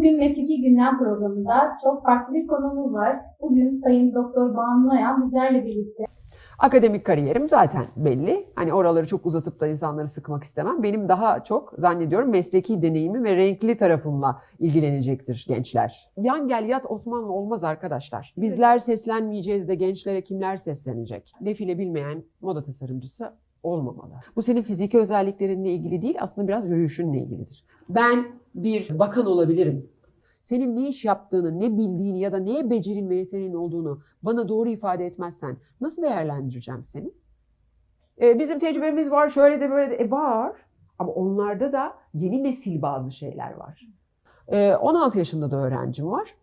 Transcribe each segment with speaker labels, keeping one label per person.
Speaker 1: Bugün Mesleki Gündem programında çok farklı bir konumuz var. Bugün Sayın Doktor Banu Noyan bizlerle birlikte.
Speaker 2: Akademik kariyerim zaten belli. Hani oraları çok uzatıp da insanları sıkmak istemem. Benim daha çok zannediyorum mesleki deneyimi ve renkli tarafımla ilgilenecektir gençler. Yan gel yat Osmanlı olmaz arkadaşlar. Bizler seslenmeyeceğiz de gençlere kimler seslenecek? Defile bilmeyen moda tasarımcısı olmamalı. Bu senin fiziki özelliklerinle ilgili değil aslında biraz yürüyüşünle ilgilidir. Ben bir bakan olabilirim. Senin ne iş yaptığını, ne bildiğini ya da neye becerin ve yeteneğin olduğunu bana doğru ifade etmezsen nasıl değerlendireceğim seni? Ee, bizim tecrübemiz var, şöyle de böyle de. E, var. Ama onlarda da yeni nesil bazı şeyler var. Ee, 16 yaşında da öğrencim var.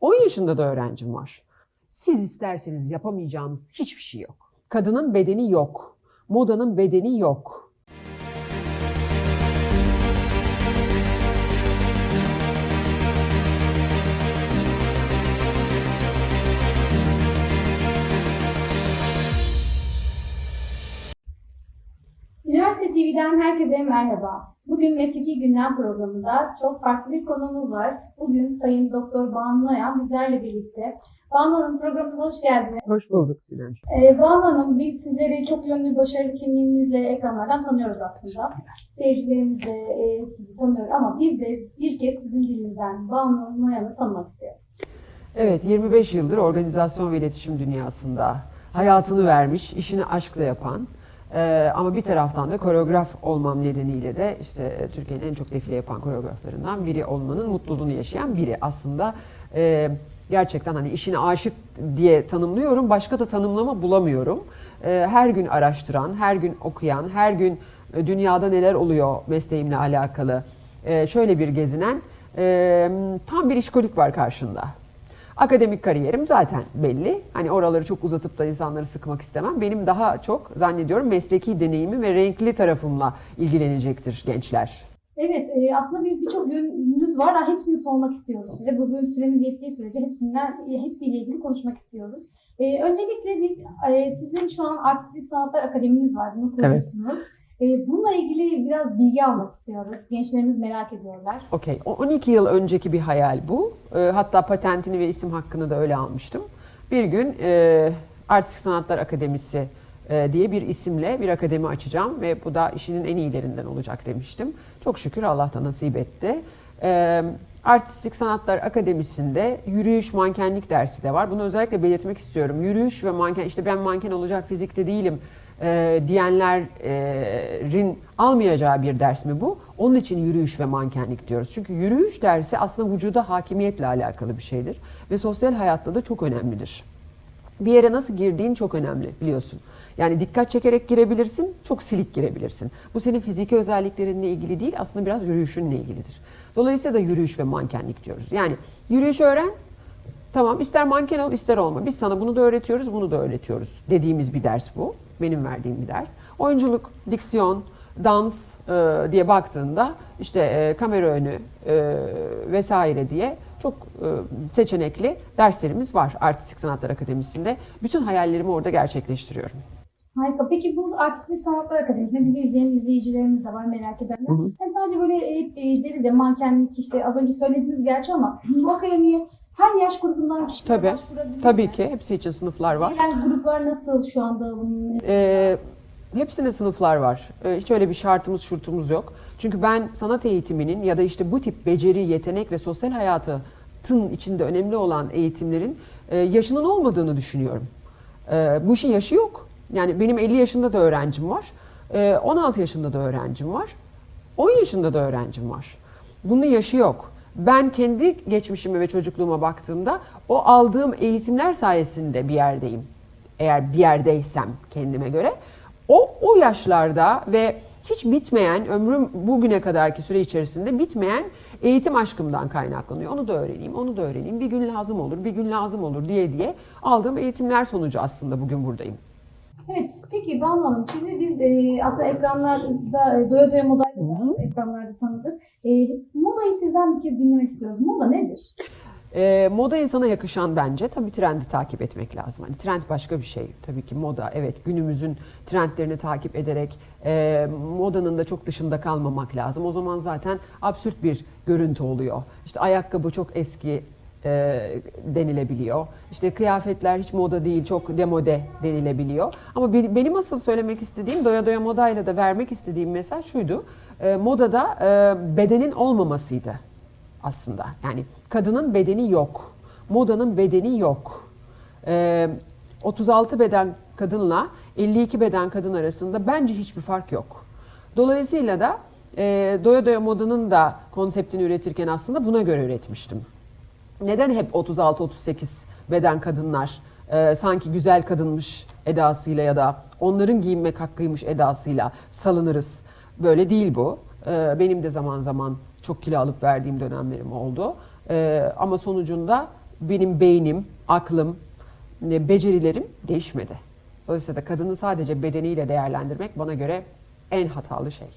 Speaker 2: 10 yaşında da öğrencim var. Siz isterseniz yapamayacağınız hiçbir şey yok. Kadının bedeni yok. Modanın bedeni yok.
Speaker 1: Üniversite TV'den herkese merhaba. Bugün Mesleki Gündem programında çok farklı bir konumuz var. Bugün Sayın Doktor Banu Noyan bizlerle birlikte. Banu Hanım programımıza hoş geldiniz.
Speaker 2: Hoş bulduk Sinem.
Speaker 1: Ee, Banu Hanım biz sizleri çok yönlü başarılı kimliğinizle ekranlardan tanıyoruz aslında. Seyircilerimiz de e, sizi tanıyor ama biz de bir kez sizin dilinizden Banu Noyan'ı tanımak isteriz.
Speaker 2: Evet, 25 yıldır organizasyon ve iletişim dünyasında hayatını vermiş, işini aşkla yapan e, ama bir taraftan da koreograf olmam nedeniyle de işte e, Türkiye'nin en çok defile yapan koreograflarından biri olmanın mutluluğunu yaşayan biri. Aslında e, gerçekten hani işine aşık diye tanımlıyorum, başka da tanımlama bulamıyorum. E, her gün araştıran, her gün okuyan, her gün e, dünyada neler oluyor mesleğimle alakalı e, şöyle bir gezinen e, tam bir işkolik var karşında. Akademik kariyerim zaten belli. Hani oraları çok uzatıp da insanları sıkmak istemem. Benim daha çok zannediyorum mesleki deneyimi ve renkli tarafımla ilgilenecektir gençler.
Speaker 1: Evet, e, aslında biz birçok yönünüz var. Hepsini sormak istiyoruz size. Bugün süremiz yettiği sürece hepsinden hepsiyle ilgili konuşmak istiyoruz. E, öncelikle biz e, sizin şu an Artistik Sanatlar Akademiniz var. Bunu kuruyorsunuz. E, bununla ilgili biraz bilgi almak istiyoruz. Gençlerimiz merak ediyorlar.
Speaker 2: Okey. O 12 yıl önceki bir hayal bu. Ee, hatta patentini ve isim hakkını da öyle almıştım. Bir gün e, Artistik Sanatlar Akademisi e, diye bir isimle bir akademi açacağım ve bu da işinin en iyilerinden olacak demiştim. Çok şükür Allah da nasip etti. E, Artistik Sanatlar Akademisi'nde yürüyüş, mankenlik dersi de var. Bunu özellikle belirtmek istiyorum. Yürüyüş ve manken, işte ben manken olacak fizikte değilim e, diyenlerin almayacağı bir ders mi bu? Onun için yürüyüş ve mankenlik diyoruz. Çünkü yürüyüş dersi aslında vücuda hakimiyetle alakalı bir şeydir. Ve sosyal hayatta da çok önemlidir. Bir yere nasıl girdiğin çok önemli biliyorsun. Yani dikkat çekerek girebilirsin, çok silik girebilirsin. Bu senin fiziki özelliklerinle ilgili değil, aslında biraz yürüyüşünle ilgilidir. Dolayısıyla da yürüyüş ve mankenlik diyoruz. Yani yürüyüş öğren, tamam ister manken ol ister olma. Biz sana bunu da öğretiyoruz, bunu da öğretiyoruz dediğimiz bir ders bu. Benim verdiğim bir ders. Oyunculuk, diksiyon, dans e, diye baktığında işte e, kamera önü e, vesaire diye çok e, seçenekli derslerimiz var Artistik Sanatlar Akademisi'nde. Bütün hayallerimi orada gerçekleştiriyorum.
Speaker 1: Harika. Peki bu Artistik Sanatlar Akademisi'nde bizi izleyen izleyicilerimiz de var merak edenler.
Speaker 2: Hı hı.
Speaker 1: Yani sadece böyle hep e, deriz ya mankenlik işte az önce söylediğiniz gerçi ama bu akademiye her yaş grubundan kişiler
Speaker 2: Tabii,
Speaker 1: başvurabilir.
Speaker 2: Tabii ki hepsi için sınıflar var.
Speaker 1: Diğer gruplar nasıl şu anda bunun?
Speaker 2: Ee, hepsinde sınıflar var. Ee, hiç öyle bir şartımız şurtumuz yok. Çünkü ben sanat eğitiminin ya da işte bu tip beceri, yetenek ve sosyal hayatın içinde önemli olan eğitimlerin e, yaşının olmadığını düşünüyorum. Ee, bu işin yaşı yok. Yani benim 50 yaşında da öğrencim var. Ee, 16 yaşında da öğrencim var. 10 yaşında da öğrencim var. Bunun yaşı yok. Ben kendi geçmişime ve çocukluğuma baktığımda o aldığım eğitimler sayesinde bir yerdeyim. Eğer bir yerdeysem kendime göre. O, o yaşlarda ve hiç bitmeyen ömrüm bugüne kadarki süre içerisinde bitmeyen eğitim aşkımdan kaynaklanıyor. Onu da öğreneyim, onu da öğreneyim. Bir gün lazım olur, bir gün lazım olur diye diye aldığım eğitimler sonucu aslında bugün buradayım.
Speaker 1: Evet. Peki Banu Hanım sizi biz e, aslında ekranlarda e, Doya Doya Moda'yla da ekranlarda tanıdık. E, modayı sizden bir kez dinlemek istiyoruz. Moda nedir?
Speaker 2: E, moda insana yakışan bence. Tabii trendi takip etmek lazım. Hani trend başka bir şey. Tabii ki moda evet günümüzün trendlerini takip ederek e, modanın da çok dışında kalmamak lazım. O zaman zaten absürt bir görüntü oluyor. İşte ayakkabı çok eski e, denilebiliyor. İşte kıyafetler hiç moda değil, çok demode denilebiliyor. Ama be- benim asıl söylemek istediğim, doya doya modayla da vermek istediğim mesaj şuydu. E, modada e, bedenin olmamasıydı aslında. Yani kadının bedeni yok. Modanın bedeni yok. E, 36 beden kadınla 52 beden kadın arasında bence hiçbir fark yok. Dolayısıyla da e, doya doya modanın da konseptini üretirken aslında buna göre üretmiştim. Neden hep 36-38 beden kadınlar e, sanki güzel kadınmış edasıyla ya da onların giyinmek hakkıymış edasıyla salınırız? Böyle değil bu. E, benim de zaman zaman çok kilo alıp verdiğim dönemlerim oldu. E, ama sonucunda benim beynim, aklım, e, becerilerim değişmedi. Dolayısıyla da kadını sadece bedeniyle değerlendirmek bana göre en hatalı şey.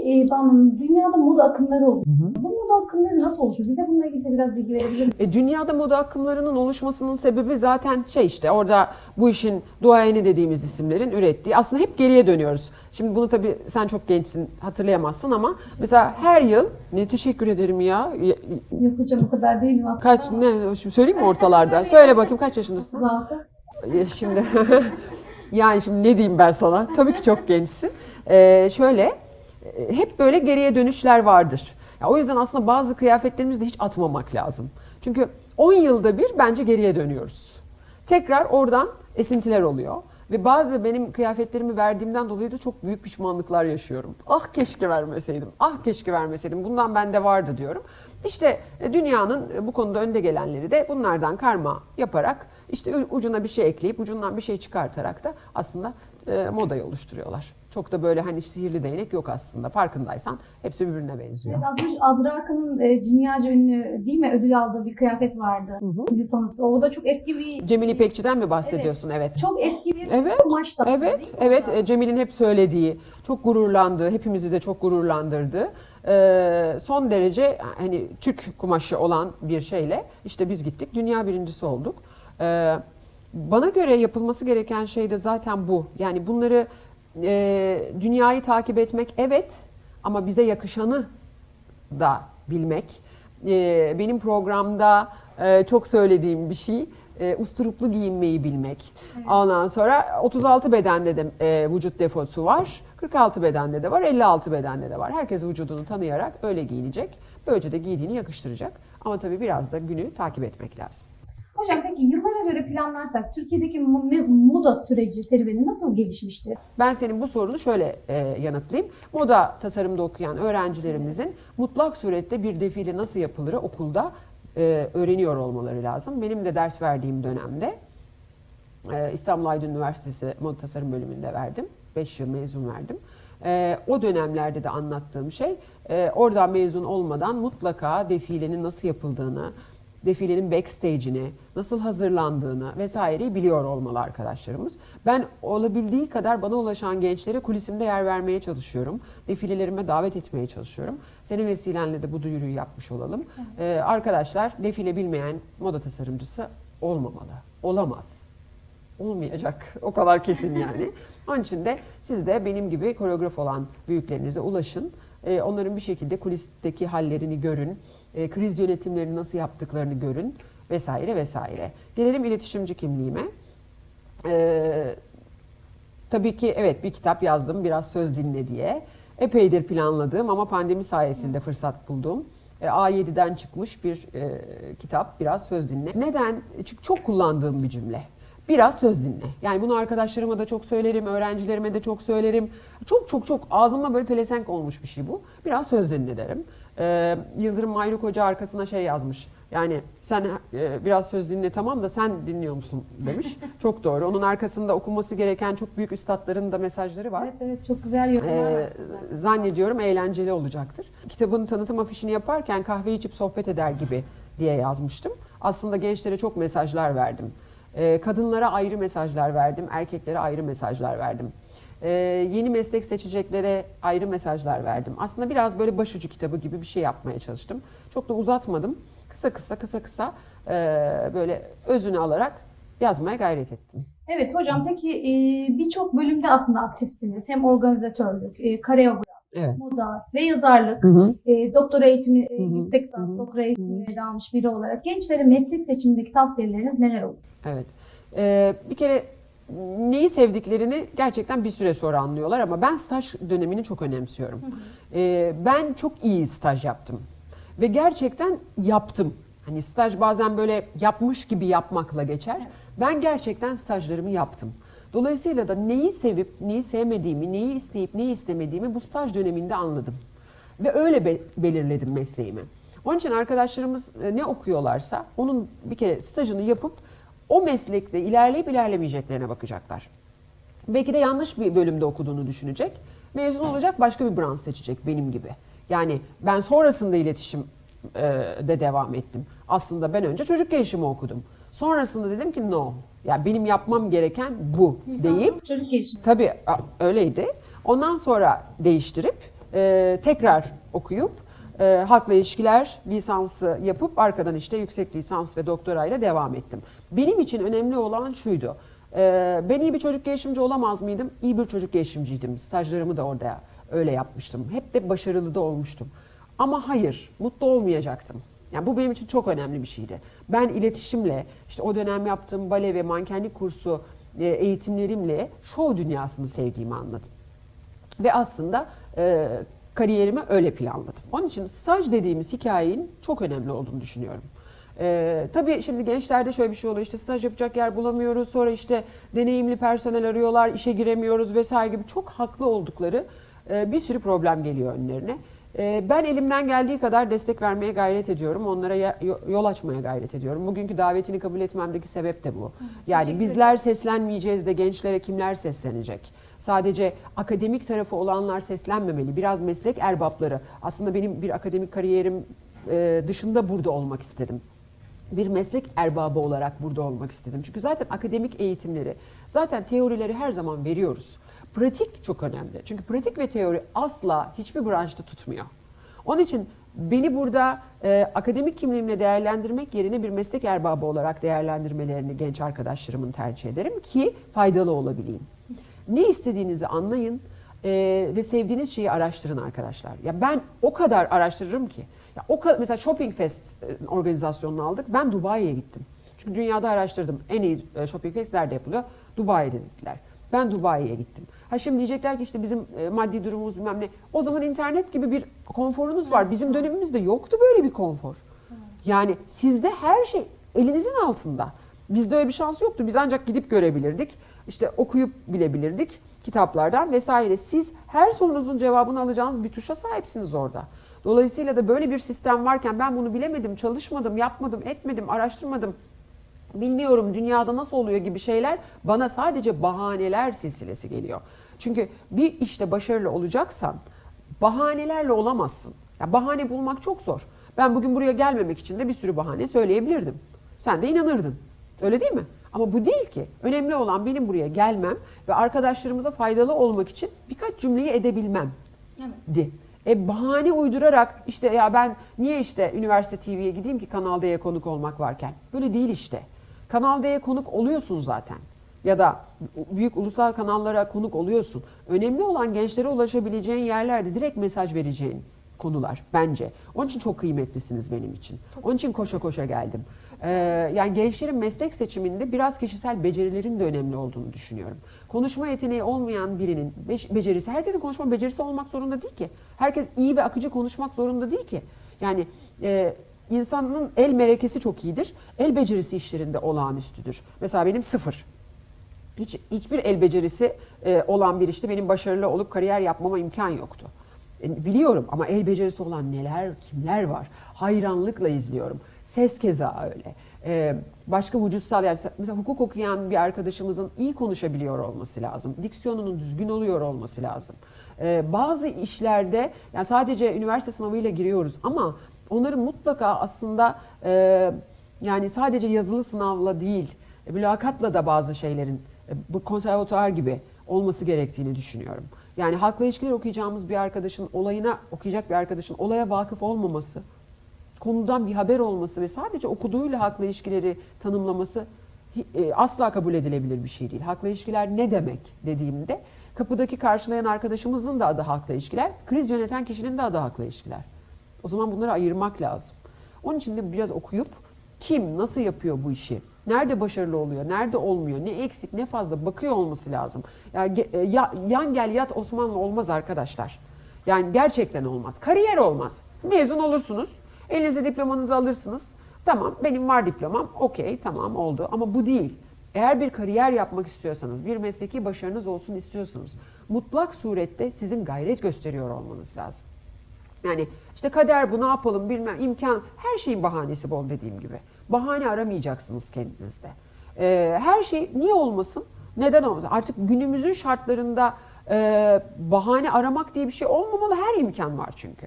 Speaker 1: E, Banu Hanım, dünyada moda akımları oluşuyor. Bu moda akımları nasıl oluşuyor? Bize bununla ilgili de biraz bilgi verebilir misiniz?
Speaker 2: E, dünyada moda akımlarının oluşmasının sebebi zaten şey işte orada bu işin duayeni dediğimiz isimlerin ürettiği. Aslında hep geriye dönüyoruz. Şimdi bunu tabii sen çok gençsin hatırlayamazsın ama mesela her yıl ne teşekkür ederim ya.
Speaker 1: Yok hocam o kadar değilim aslında.
Speaker 2: Kaç ne şimdi söyleyeyim mi ortalarda? Söyle bakayım kaç yaşındasın?
Speaker 1: 36.
Speaker 2: E, Şimdi yani şimdi ne diyeyim ben sana? Tabii ki çok gençsin. Ee, şöyle hep böyle geriye dönüşler vardır. Ya, o yüzden aslında bazı kıyafetlerimizi de hiç atmamak lazım. Çünkü 10 yılda bir bence geriye dönüyoruz. Tekrar oradan esintiler oluyor. Ve bazı benim kıyafetlerimi verdiğimden dolayı da çok büyük pişmanlıklar yaşıyorum. Ah keşke vermeseydim, ah keşke vermeseydim. Bundan bende vardı diyorum. İşte e, dünyanın e, bu konuda önde gelenleri de bunlardan karma yaparak işte ucuna bir şey ekleyip ucundan bir şey çıkartarak da aslında e, modayı oluşturuyorlar. Çok da böyle hani sihirli değnek yok aslında. Farkındaysan hepsi birbirine benziyor.
Speaker 1: Evet, Azra, Azra Akın'ın e, dünyaca ünlü değil mi ödül aldığı bir kıyafet vardı.
Speaker 2: hı.
Speaker 1: Bizi tanıttı. O da çok eski bir,
Speaker 2: Cemil İpekçi'den mi bahsediyorsun? Evet.
Speaker 1: çok eski bir
Speaker 2: Evet,
Speaker 1: kumaş da.
Speaker 2: Evet, evet. E, Cemil'in hep söylediği, çok gururlandığı, hepimizi de çok gururlandırdı. E, son derece hani Türk kumaşı olan bir şeyle işte biz gittik, dünya birincisi olduk. E, bana göre yapılması gereken şey de zaten bu. Yani bunları e, dünyayı takip etmek evet ama bize yakışanı da bilmek. Ee, benim programda e, çok söylediğim bir şey e, usturuplu giyinmeyi bilmek. Ondan sonra 36 bedende de e, vücut defosu var. 46 bedende de var, 56 bedende de var. Herkes vücudunu tanıyarak öyle giyinecek. Böylece de giydiğini yakıştıracak. Ama tabii biraz da günü takip etmek lazım.
Speaker 1: Hocam peki yıllara göre planlarsak Türkiye'deki mo- moda süreci, serüveni nasıl gelişmiştir?
Speaker 2: Ben senin bu sorunu şöyle e, yanıtlayayım. Moda tasarımda okuyan öğrencilerimizin mutlak surette bir defile nasıl yapılır okulda e, öğreniyor olmaları lazım. Benim de ders verdiğim dönemde e, İstanbul Aydın Üniversitesi Moda Tasarım bölümünde verdim. 5 yıl mezun verdim. E, o dönemlerde de anlattığım şey e, oradan mezun olmadan mutlaka defilenin nasıl yapıldığını, defilenin backstage'ini, nasıl hazırlandığını vesaireyi biliyor olmalı arkadaşlarımız. Ben olabildiği kadar bana ulaşan gençlere kulisimde yer vermeye çalışıyorum. Defilelerime davet etmeye çalışıyorum. Senin vesilenle de bu duyuruyu yapmış olalım. Ee, arkadaşlar defile bilmeyen moda tasarımcısı olmamalı. Olamaz. Olmayacak. O kadar kesin yani. Onun için de siz de benim gibi koreograf olan büyüklerinize ulaşın. Ee, onların bir şekilde kulisteki hallerini görün. Ee, kriz yönetimlerini nasıl yaptıklarını görün vesaire vesaire. Gelelim iletişimci kimliğime. Ee, tabii ki evet bir kitap yazdım biraz söz dinle diye. Epeydir planladığım ama pandemi sayesinde fırsat buldum. E, A7'den çıkmış bir e, kitap biraz söz dinle. Neden? Çünkü çok kullandığım bir cümle. Biraz söz dinle. Yani bunu arkadaşlarıma da çok söylerim, öğrencilerime de çok söylerim. Çok çok çok ağzıma böyle pelesenk olmuş bir şey bu. Biraz söz dinle derim. Ee, Yıldırım Mayruk Hoca arkasına şey yazmış. Yani sen e, biraz söz dinle tamam da sen dinliyor musun demiş. çok doğru. Onun arkasında okunması gereken çok büyük üstadların da mesajları var.
Speaker 1: Evet evet çok güzel yorumlar
Speaker 2: Ee, zannediyorum eğlenceli olacaktır. Kitabın tanıtım afişini yaparken kahve içip sohbet eder gibi diye yazmıştım. Aslında gençlere çok mesajlar verdim. Ee, kadınlara ayrı mesajlar verdim, erkeklere ayrı mesajlar verdim. Ee, yeni meslek seçeceklere ayrı mesajlar verdim. Aslında biraz böyle başucu kitabı gibi bir şey yapmaya çalıştım. Çok da uzatmadım. kısa kısa kısa kısa e, böyle özünü alarak yazmaya gayret ettim.
Speaker 1: Evet hocam peki e, birçok bölümde aslında aktifsiniz. Hem organizatörlük, e, kareografi,
Speaker 2: Evet.
Speaker 1: moda ve yazarlık.
Speaker 2: Hı hı.
Speaker 1: E, doktora eğitimi,
Speaker 2: Hı hı,
Speaker 1: yüksek lisans doktora eğitimine de almış biri olarak gençlere meslek seçimindeki tavsiyeleriniz neler olur?
Speaker 2: Evet. Ee, bir kere neyi sevdiklerini gerçekten bir süre sonra anlıyorlar ama ben staj dönemini çok önemsiyorum. Ee, ben çok iyi staj yaptım ve gerçekten yaptım. Hani staj bazen böyle yapmış gibi yapmakla geçer. Ben gerçekten stajlarımı yaptım. Dolayısıyla da neyi sevip neyi sevmediğimi, neyi isteyip neyi istemediğimi bu staj döneminde anladım. Ve öyle be- belirledim mesleğimi. Onun için arkadaşlarımız e, ne okuyorlarsa onun bir kere stajını yapıp o meslekte ilerleyip ilerlemeyeceklerine bakacaklar. Belki de yanlış bir bölümde okuduğunu düşünecek. Mezun olacak başka bir branş seçecek benim gibi. Yani ben sonrasında iletişim e, de devam ettim. Aslında ben önce çocuk gelişimi okudum. Sonrasında dedim ki no. Ya benim yapmam gereken bu deyip
Speaker 1: Lisansınız çocuk gelişimi.
Speaker 2: Tabii öyleydi. Ondan sonra değiştirip e, tekrar okuyup e, halkla ilişkiler lisansı yapıp arkadan işte yüksek lisans ve doktorayla devam ettim. Benim için önemli olan şuydu. E, ben iyi bir çocuk gelişimci olamaz mıydım? İyi bir çocuk gelişimciydim. Stajlarımı da orada öyle yapmıştım. Hep de başarılı da olmuştum. Ama hayır, mutlu olmayacaktım. Yani bu benim için çok önemli bir şeydi. Ben iletişimle, işte o dönem yaptığım bale ve mankenlik kursu e, eğitimlerimle şov dünyasını sevdiğimi anladım. Ve aslında e, kariyerimi öyle planladım. Onun için staj dediğimiz hikayenin çok önemli olduğunu düşünüyorum. E, tabii şimdi gençlerde şöyle bir şey oluyor işte staj yapacak yer bulamıyoruz sonra işte deneyimli personel arıyorlar işe giremiyoruz vesaire gibi çok haklı oldukları e, bir sürü problem geliyor önlerine. E, ben elimden geldiği kadar destek vermeye gayret ediyorum. Onlara ya- yo- yol açmaya gayret ediyorum. Bugünkü davetini kabul etmemdeki sebep de bu. Yani bizler seslenmeyeceğiz de gençlere kimler seslenecek? Sadece akademik tarafı olanlar seslenmemeli. Biraz meslek erbapları. Aslında benim bir akademik kariyerim e, dışında burada olmak istedim bir meslek erbabı olarak burada olmak istedim. Çünkü zaten akademik eğitimleri, zaten teorileri her zaman veriyoruz. Pratik çok önemli. Çünkü pratik ve teori asla hiçbir branşta tutmuyor. Onun için beni burada e, akademik kimliğimle değerlendirmek yerine bir meslek erbabı olarak değerlendirmelerini genç arkadaşlarımın tercih ederim ki faydalı olabileyim. Ne istediğinizi anlayın e, ve sevdiğiniz şeyi araştırın arkadaşlar. Ya ben o kadar araştırırım ki. Ya o kadar, mesela Shopping Fest e, organizasyonunu aldık. Ben Dubai'ye gittim. Çünkü dünyada araştırdım. En iyi e, Shopping Fest nerede yapılıyor? Dubai'de dediler. Ben Dubai'ye gittim. Ha şimdi diyecekler ki işte bizim e, maddi durumumuz bilmem ne. O zaman internet gibi bir konforunuz var. Bizim dönemimizde yoktu böyle bir konfor. Yani sizde her şey elinizin altında. Bizde öyle bir şans yoktu. Biz ancak gidip görebilirdik. İşte okuyup bilebilirdik kitaplardan vesaire. Siz her sorunuzun cevabını alacağınız bir tuşa sahipsiniz orada. Dolayısıyla da böyle bir sistem varken ben bunu bilemedim, çalışmadım, yapmadım, etmedim, araştırmadım. Bilmiyorum dünyada nasıl oluyor gibi şeyler bana sadece bahaneler silsilesi geliyor. Çünkü bir işte başarılı olacaksan bahanelerle olamazsın. Ya bahane bulmak çok zor. Ben bugün buraya gelmemek için de bir sürü bahane söyleyebilirdim. Sen de inanırdın. Öyle değil mi? Ama bu değil ki. Önemli olan benim buraya gelmem ve arkadaşlarımıza faydalı olmak için birkaç cümleyi edebilmem
Speaker 1: Evet.
Speaker 2: E bahane uydurarak işte ya ben niye işte üniversite TV'ye gideyim ki Kanal D'ye konuk olmak varken. Böyle değil işte. Kanal D'ye konuk oluyorsun zaten. Ya da büyük ulusal kanallara konuk oluyorsun. Önemli olan gençlere ulaşabileceğin yerlerde direkt mesaj vereceğin konular bence. Onun için çok kıymetlisiniz benim için. Onun için koşa koşa geldim. Ee, yani gençlerin meslek seçiminde biraz kişisel becerilerin de önemli olduğunu düşünüyorum. Konuşma yeteneği olmayan birinin becerisi, herkesin konuşma becerisi olmak zorunda değil ki. Herkes iyi ve akıcı konuşmak zorunda değil ki. Yani e, insanın el melekesi çok iyidir. El becerisi işlerinde olağanüstüdür. Mesela benim sıfır. Hiç, hiçbir el becerisi e, olan bir işte benim başarılı olup kariyer yapmama imkan yoktu. E, biliyorum ama el becerisi olan neler, kimler var? Hayranlıkla izliyorum. Ses keza öyle. E, başka vücutsal yani mesela hukuk okuyan bir arkadaşımızın iyi konuşabiliyor olması lazım. Diksiyonunun düzgün oluyor olması lazım. E, bazı işlerde yani sadece üniversite sınavıyla giriyoruz ama onların mutlaka aslında e, yani sadece yazılı sınavla değil, e, mülakatla da bazı şeylerin e, bu konservatuar gibi olması gerektiğini düşünüyorum. Yani halkla ilişkiler okuyacağımız bir arkadaşın olayına okuyacak bir arkadaşın olaya vakıf olmaması konudan bir haber olması ve sadece okuduğuyla hakla ilişkileri tanımlaması e, asla kabul edilebilir bir şey değil. Hakla ilişkiler ne demek dediğimde kapıdaki karşılayan arkadaşımızın da adı hakla ilişkiler, kriz yöneten kişinin de adı hakla ilişkiler. O zaman bunları ayırmak lazım. Onun için de biraz okuyup kim nasıl yapıyor bu işi? Nerede başarılı oluyor? Nerede olmuyor? Ne eksik ne fazla bakıyor olması lazım. Ya, ge- e, ya- yan gel yat Osmanlı olmaz arkadaşlar. Yani gerçekten olmaz. Kariyer olmaz. Mezun olursunuz. Elinize diplomanızı alırsınız. Tamam benim var diplomam. Okey tamam oldu. Ama bu değil. Eğer bir kariyer yapmak istiyorsanız, bir mesleki başarınız olsun istiyorsanız mutlak surette sizin gayret gösteriyor olmanız lazım. Yani işte kader bu ne yapalım bilmem imkan her şeyin bahanesi bol dediğim gibi. Bahane aramayacaksınız kendinizde. Ee, her şey niye olmasın? Neden olmasın? Artık günümüzün şartlarında e, bahane aramak diye bir şey olmamalı. Her imkan var çünkü.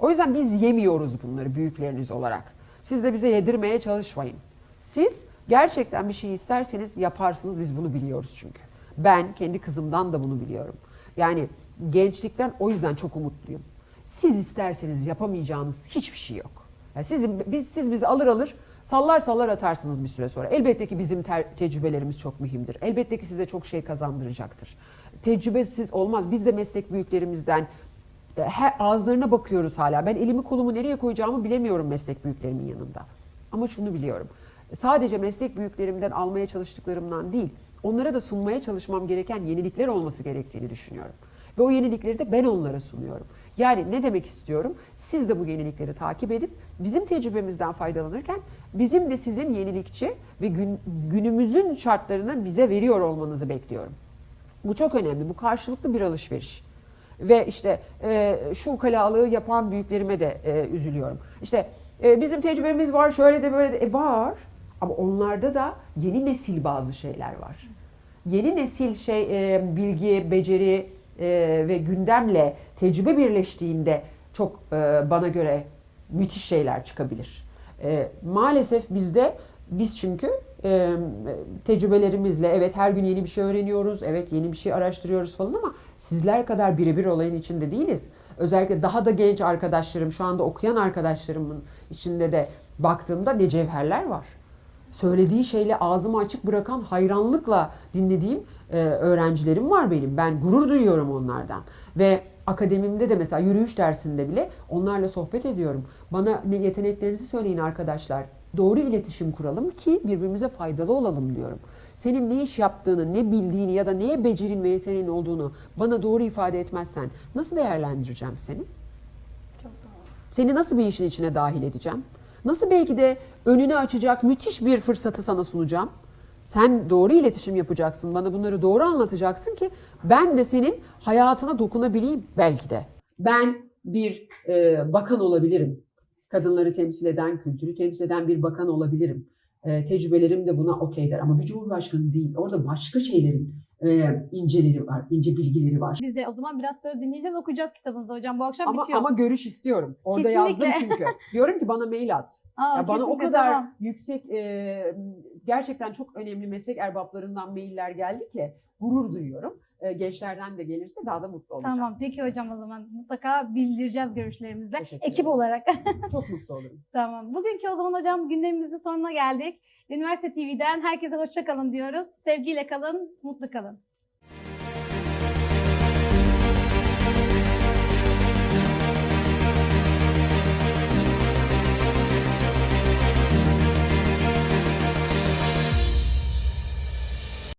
Speaker 2: O yüzden biz yemiyoruz bunları büyükleriniz olarak. Siz de bize yedirmeye çalışmayın. Siz gerçekten bir şey isterseniz yaparsınız. Biz bunu biliyoruz çünkü. Ben kendi kızımdan da bunu biliyorum. Yani gençlikten o yüzden çok umutluyum. Siz isterseniz yapamayacağınız hiçbir şey yok. Yani sizin, biz, siz bizi alır alır sallar sallar atarsınız bir süre sonra. Elbette ki bizim ter- tecrübelerimiz çok mühimdir. Elbette ki size çok şey kazandıracaktır. Tecrübesiz olmaz. Biz de meslek büyüklerimizden her, ağızlarına bakıyoruz hala. Ben elimi kolumu nereye koyacağımı bilemiyorum meslek büyüklerimin yanında. Ama şunu biliyorum. Sadece meslek büyüklerimden almaya çalıştıklarımdan değil, onlara da sunmaya çalışmam gereken yenilikler olması gerektiğini düşünüyorum. Ve o yenilikleri de ben onlara sunuyorum. Yani ne demek istiyorum? Siz de bu yenilikleri takip edip bizim tecrübemizden faydalanırken bizim de sizin yenilikçi ve gün, günümüzün şartlarını bize veriyor olmanızı bekliyorum. Bu çok önemli. Bu karşılıklı bir alışveriş. Ve işte e, şu ukalalığı yapan büyüklerime de e, üzülüyorum. İşte e, bizim tecrübemiz var, şöyle de böyle de e, var. Ama onlarda da yeni nesil bazı şeyler var. Yeni nesil şey e, bilgi, beceri e, ve gündemle tecrübe birleştiğinde çok e, bana göre müthiş şeyler çıkabilir. E, maalesef bizde biz çünkü e, tecrübelerimizle evet her gün yeni bir şey öğreniyoruz, evet yeni bir şey araştırıyoruz falan ama sizler kadar birebir olayın içinde değiliz. Özellikle daha da genç arkadaşlarım, şu anda okuyan arkadaşlarımın içinde de baktığımda ne cevherler var. Söylediği şeyle ağzımı açık bırakan hayranlıkla dinlediğim e, öğrencilerim var benim. Ben gurur duyuyorum onlardan. Ve akademimde de mesela yürüyüş dersinde bile onlarla sohbet ediyorum. Bana ne yeteneklerinizi söyleyin arkadaşlar. Doğru iletişim kuralım ki birbirimize faydalı olalım diyorum. Senin ne iş yaptığını, ne bildiğini ya da neye becerin ve yeteneğin olduğunu bana doğru ifade etmezsen nasıl değerlendireceğim seni?
Speaker 1: Çok doğru.
Speaker 2: Seni nasıl bir işin içine dahil edeceğim? Nasıl belki de önünü açacak müthiş bir fırsatı sana sunacağım? Sen doğru iletişim yapacaksın, bana bunları doğru anlatacaksın ki ben de senin hayatına dokunabileyim belki de. Ben bir e, bakan olabilirim. Kadınları temsil eden, kültürü temsil eden bir bakan olabilirim. E, tecrübelerim de buna okey der ama bir cumhurbaşkanı değil. Orada başka şeylerin e, inceleri var, ince bilgileri var.
Speaker 1: Biz de o zaman biraz söz dinleyeceğiz, okuyacağız kitabınızı hocam. Bu akşam
Speaker 2: Ama,
Speaker 1: bitiyor.
Speaker 2: ama görüş istiyorum. Orada
Speaker 1: Kesinlikle.
Speaker 2: yazdım çünkü. Diyorum ki bana mail at.
Speaker 1: Aa,
Speaker 2: Ya bana o kadar
Speaker 1: tamam.
Speaker 2: yüksek e, gerçekten çok önemli meslek erbaplarından mailler geldi ki gurur duyuyorum. E, gençlerden de gelirse daha da mutlu olacağım.
Speaker 1: Tamam peki hocam o zaman mutlaka bildireceğiz görüşlerimizle. Ekip olarak.
Speaker 2: Çok mutlu olurum.
Speaker 1: tamam. Bugünkü o zaman hocam gündemimizin sonuna geldik. Üniversite TV'den herkese hoşça kalın diyoruz. Sevgiyle kalın, mutlu kalın.